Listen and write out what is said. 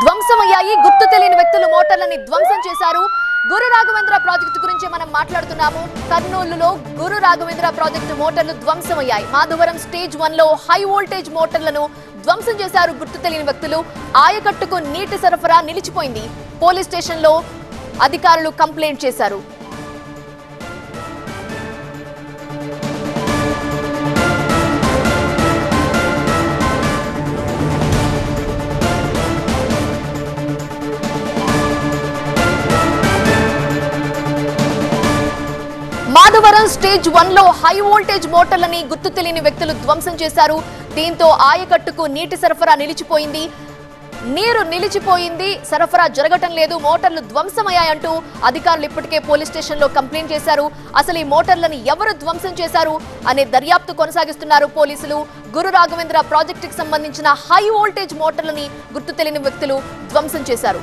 ధ్వంసమయ్యాయి. గుర్తు తెలియని వ్యక్తులు మోటార్లని ధ్వంసం చేశారు. గురు రాఘవేంద్ర ప్రాజెక్టు గురించి మనం మాట్లాడుతున్నాము. కర్నూలులో గురు రాఘవేంద్ర ప్రాజెక్టు మోటార్లు ధ్వంసమయ్యాయి. మాధవరం స్టేజ్ వన్లో హై వోల్టేజ్ మోటార్లను ధ్వంసం చేశారు గుర్తు తెలియని వ్యక్తులు. ఆయకట్టుకు నీటి సరఫరా నిలిచిపోయింది. పోలీస్ స్టేషన్లో అధికారులు కంప్లైంట్ చేశారు. ఆదివారం స్టేజ్ వన్లో హై వోల్టేజ్ మోటార్లని గుర్తు తెలియని వ్యక్తులు ధ్వంసం చేశారు. దీంతో ఆయకట్టుకు నీటి సరఫరా నిలిచిపోయింది. నీరు నిలిచిపోయింది. సరఫరా జరగటం లేదు. మోటార్లు ధ్వంసమయ్యాయంటూ అధికారులు ఇప్పటికే పోలీస్ స్టేషన్లో కంప్లైంట్ చేశారు. అసలు ఈ మోటార్లను ఎవరు ధ్వంసం చేశారు అనే దర్యాప్తు కొనసాగిస్తున్నారు పోలీసులు. గురు రాఘవేంద్ర ప్రాజెక్టుకు సంబంధించిన హై వోల్టేజ్ మోటార్లని గుర్తు తెలియని వ్యక్తులు ధ్వంసం చేశారు.